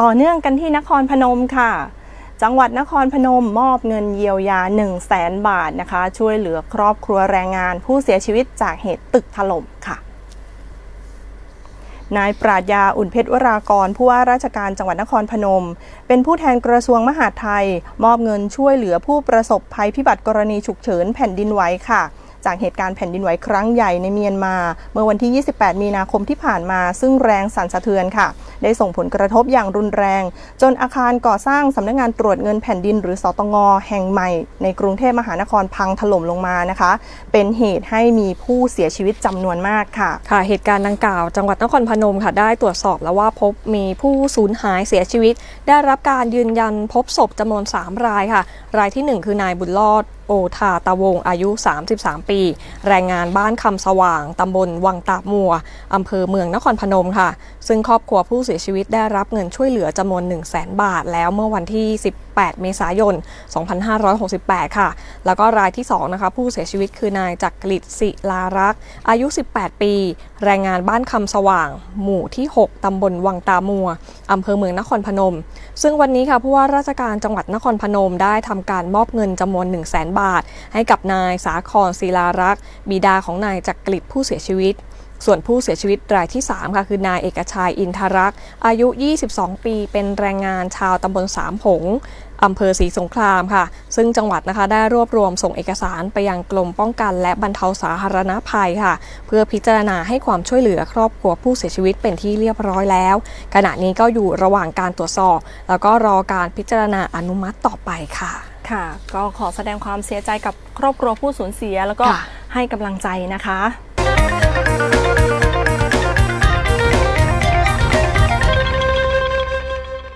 ต่อเนื่องกันที่นครพนมค่ะ จังหวัดนครพนมมอบเงินเยียวยา 1 0 0 0 0แสนบาทนะคะ ช่วยเหลือครอบครัวแรงงาน ผู้เสียชีวิตจากเหตุตึกถล่มค่ะนายปราดยาอุ่นเพชรวรากรผู้ว่าราชการจังหวัดนครพนม เป็นผู้แทนกระทรวงมหาดไทย มอบเงินช่วยเหลือผู้ประสบภัยพิบัติกรณีฉุกเฉินแผ่นดินไหวค่ะ จากเหตุการณ์แผ่นดินไหวครั้งใหญ่ในเมียนมา เมื่อวันที่ 28 มีนาคมที่ผ่านมา ซึ่งแรงสั่นสะเทือนค่ะ ได้ส่งผลกระทบอย่างรุนแรง จนอาคารก่อสร้างสำนักงานตรวจเงินแผ่นดินหรือสตงแห่งใหม่ ในกรุงเทพมหานครพังถล่มลงมานะคะ เป็นเหตุให้มีผู้เสียชีวิตจำนวนมากค่ะ ค่ะเหตุการณ์ดังกล่าว จังหวัดนครพนมค่ะได้ตรวจสอบแล้วว่าพบมีผู้สูญหายเสียชีวิต ได้รับการยืนยันพบศพจำนวน 3 รายค่ะ รายทีหนึ่1 คือนายบุญรอด โอทาตะวงอายุ 33 ปี แรงงานบ้านคำสว่างตำบลวังตาบมัวอำเภอเมืองนครพนมค่ะ ซึ่งครอบครัวผู้เสียชีวิตได้รับเงินช่วยเหลือจำนวน 1 0 0 0 0แบาท แล้วเมื่อวันที่ 18 เมษายน 2568 ค่ะ แล้วก็รายที่2นะคะผู้เสียชีวิตคือนายจักริดศิลารักษ์อายุ 18 ปี แรงงานบ้านคำสว่าง หมู่ที่ 6 ตำบลวังตามัวอำเภอเมืองนครพนม ซึ่งวันนี้ค่ะผู้ว่าราชการจังหวัดนครพนมได้ทำการมอบเงินจำนวน 1 0 0 0 0แบาท ให้กับนายสาครศิลารักษ์บิดาของนายจักริดผู้เสียชีวิต ส่วนผู้เสียชีวิตรายที่ 3 ค่ะ คือนายเอกชัยอินทรักษ์ อายุ 22 ปี เป็นแรงงานชาวตำบลสามหงส์อำเภอศรีสงครามค่ะ ซึ่งจังหวัดนะคะได้รวบรวมส่งเอกสารไปยังกรมป้องกันและบรรเทาสาธารณภัยค่ะ เพื่อพิจารณาให้ความช่วยเหลือครอบครัวผู้เสียชีวิตเป็นที่เรียบร้อยแล้ว ขณะนี้ก็อยู่ระหว่างการตรวจสอบ แล้วก็รอการพิจารณาอนุมัติต่อไปค่ะค่ะ ก็ขอแสดงความเสียใจกับครอบครัวผู้สูญเสีย แล้วก็ค่ะให้กำลังใจนะคะ